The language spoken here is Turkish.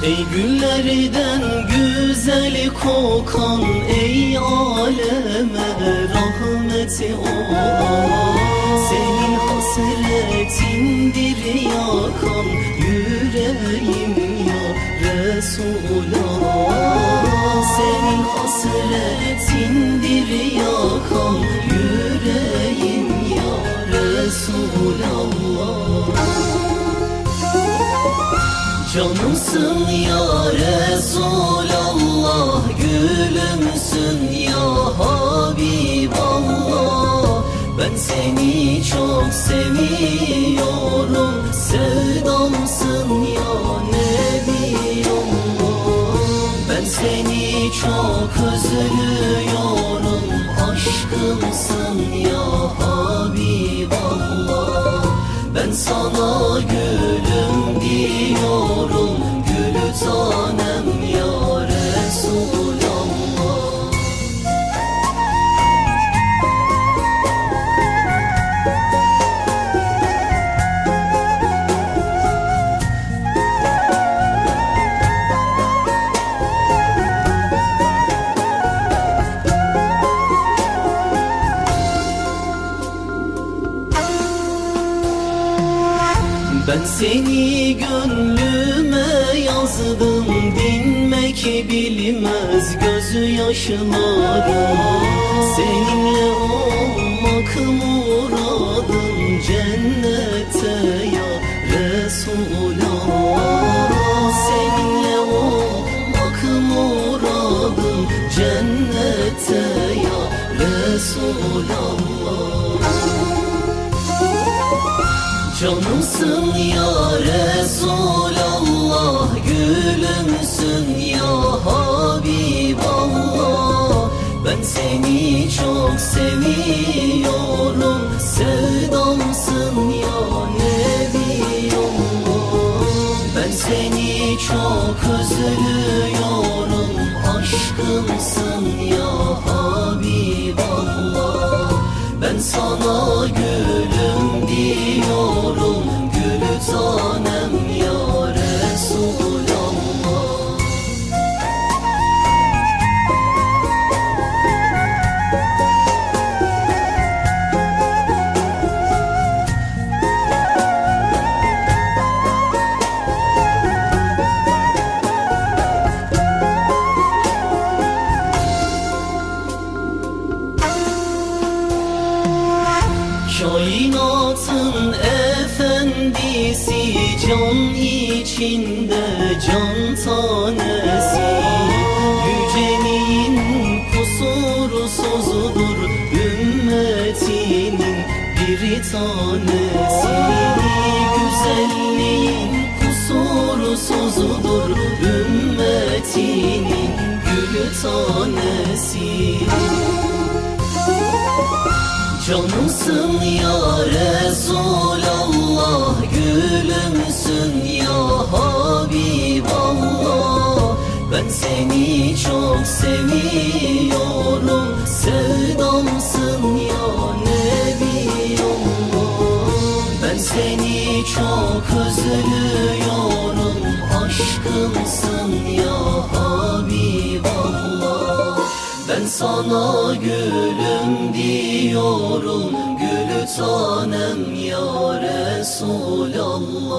Senden güzel kokan ey aleme rahmeti olan. Senin hasretindir yakan yüreğim ya Resulallah. Senin hasretindir yakan Canımsın ya Resulallah Gülümsün ya Habiballah. Ben seni çok seviyorum Sevdamsın ya Nebiyallah. Ben seni çok özlüyorum Aşkımsın ya Habiballah. Ben sana Ben seni gönlüme yazdım Dinmek bilmez gözü yaşlarım Seninle olmak muradım Cennete ya Resulallah Seninle olmak muradım Cennete ya Resulallah Canımsın ya Resulallah Gülümsün ya Habiballah. Ben seni çok seviyorum Sevdamsın ya Nebiyallah. Ben seni çok özlüyorum Aşkımsın ya Habiballah. Ben sana gülüm efendisi Can içinde can tanesi. Yüceliğin kusursuzudur Ümmetinin bir tanesi. Güzelliğin kusursuzudur Ümmetinin gülü tanesi. Canımsın ya Resulallah Gülümsün ya Habiballah Ben seni çok seviyorum. Sevdamsın ya Nebiyallah Ben seni çok özlüyorum. Aşkımsın ya Habiballah ben sana gülüm diyorum. Gülü tanem ya Resulallah